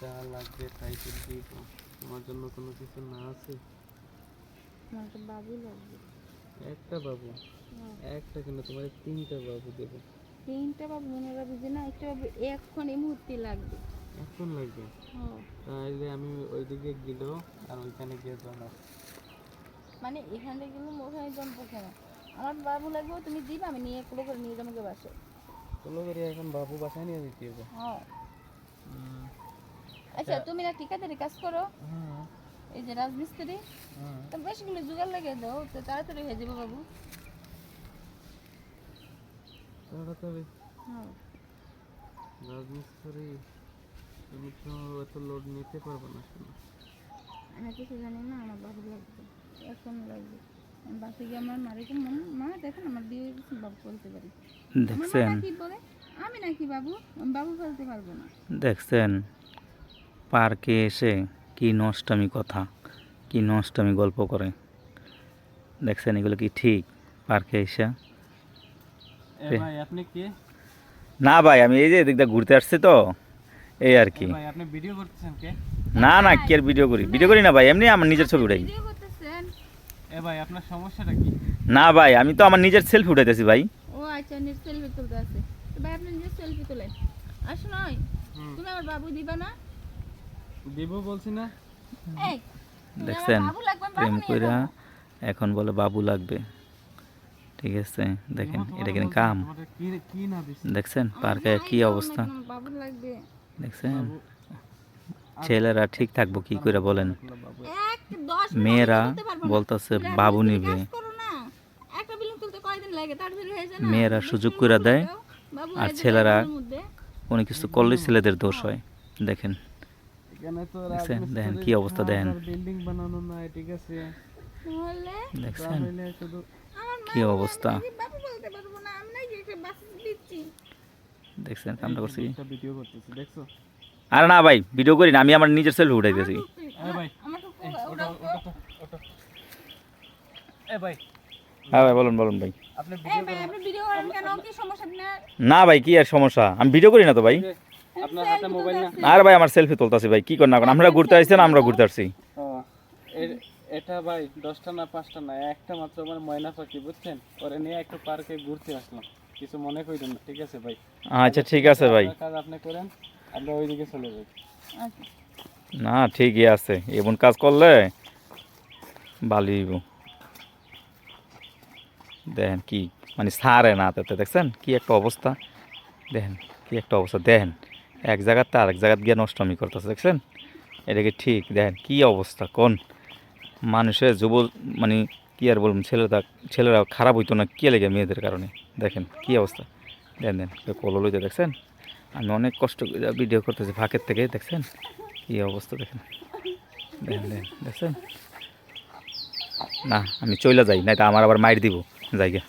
যা লাগবে তাই তো দিব। তোমার জন্য কোনো কিছু না আছে? আমার বাবু লাগবে। একটা বাবু। একটা কেন? তোমার তিনটা বাবু দেবো। তিনটা বাবু মনে রাখবে যে না একটা বাবু এখন এই মুহূর্তে লাগবে। এখন লাগবে? হ্যাঁ। তাহলে আমি ওইদিকে গেলেও আর ওইখানে গিয়ে জমা মানে এখান গেলে ওখানে জন্ম কেন? আমার বাবু লাগবে তুমি দিবা আমি নিয়ে করে নিয়ে যাব বাসে চলো করে এখন বাবু বাসায় নিয়ে দিতে হবে। হ্যাঁ। আচ্ছা তুমি না ঠিকাদারি কাজ করো। এই যে রাজমিস্ত্রি তো বেশগুলো জোগাড় লাগে দাও তো তাড়াতাড়ি হয়ে যাবে বাবু। তাড়াতাড়ি। হ্যাঁ। রাজমিস্ত্রি তুমি তো এত লোড নিতে পারবে না শোনো। আমি কিছু জানি না আমার বাবু লাগবে। এখন লাগবে। আমি গিয়ে আমার মারিকে মনে মা দেখেন আমার বিয়ে বাবু ফেলতে পারি। দেখছেন? বলে? আমি নাকি বাবু বাবু ফেলতে পারব না। দেখছেন? পার্কে এসে কি নষ্টামি কথা কি নষ্টামি গল্প করে। দেখছেন এগুলো কি ঠিক? পার্কে এসে? আপনি কে? না ভাই আমি এই যে এদিক দিয়ে ঘুরতে আসছি তো এই আর কি। ভাই আপনি ভিডিও করতেছেন কে? না না কি আর ভিডিও করি? ভিডিও করি না ভাই এমনি আমার নিজের ছবি উঠাই। এ ভাই আপনার সমস্যাটা কি? না ভাই আমি তো আমার নিজের সেলফি উঠাইতেছি ভাই। ও আচ্ছা নিজের সেলফি তুলতে আছে। তো ভাই আপনি নিজের সেলফি তোলেন। আসো নয় তুমি আমার বাবু দিবা না? দিব বলছি না? এই দেখছেন? বাবু লাগবে আমি প্রেম কইরা এখন বলে বাবু লাগবে। ঠিক আছে দেখেন এটা কিন্তু কাম। তোমার কি কি না দিছি? দেখছেন পার্কে কি অবস্থা? দেখছেন? ছেলেরা ঠিক থাকব কি করে বলেন? মেয়েরা। বলতেছে বাবু নিবে। কাজ করো না। একটা বিল্ডিং তুলতে কয়দিন লাগে? তাড়াতাড়ি যায় না। মেয়েরা সুযোগ করে দেয়, আর ছেলেরা। উনি কিছু করলে ছেলেদের দোষ হয়। দেখেন। দেখছেন? দেখেন কি অবস্থা দেখেন। দেখছেন? কি অবস্থা? আমি বাবু বলতে পারব না আমি নাকি একটা বাস দিচ্ছি। দেখছেন? কামটা করছি। একটা ভিডিও করতেছি দেখছ? আরে না ভাই ভিডিও করি না আমি আমার নিজের সেলফি উঠাইতেছি। হ্যাঁ ভাই বলুন বলুন ভাই। আপনি এই ভিডিও ভাই, আপনি ভিডিও করেন কেন? কি সমস্যা আপনার? না ভাই কি আর সমস্যা? আমি ভিডিও করি না তো ভাই। আপনার হাতে মোবাইল না আর ভাই আমার সেলফি তুলতেছি ভাই কি করেন না করেন আমরা ঘুরতে আসছেন আমরা ঘুরতে আসছি। এটা ভাই দশটা না পাঁচটা না একটা মাত্র আমার ময়না পাখি বুঝছেন? ওরে নিয়ে একটু পার্কে ঘুরতে আসলাম। কিছু মনে করেন না ঠিক আছে ভাই? আচ্ছা ঠিক আছে ভাই। কাজ আপনি করেন আমরা ওইদিকে চলে যাই। আচ্ছা। না, ঠিকই আছে। এমন কাজ করলে ভালোই। দেখেন কি মানে সারে না তাতে দেখছেন? কি একটা অবস্থা। দেখেন, কি একটা অবস্থা। দেখেন, এক জায়গাতে আরেক জায়গাতে গিয়ে নষ্টমি করতেছে, দেখছেন? এটাকে ঠিক? দেখেন, কি অবস্থা, কোন? মানুষের যুব মানে কি আর বলুন ছেলেরা ছেলেরা খারাপ হইতো না, কে লেগে মেয়েদের কারণে? দেখেন, কি অবস্থা। দেখেন দেন কলো লইতে দেখছেন? আমি অনেক কষ্ট ভিডিও করতেছি, ফাঁকের থেকে, দেখছেন? কি অবস্থা দেখেন? দেখেন দেখছেন? না, আমি চলে যাই নাই তো আমার আবার মাইর দিব জায়গা।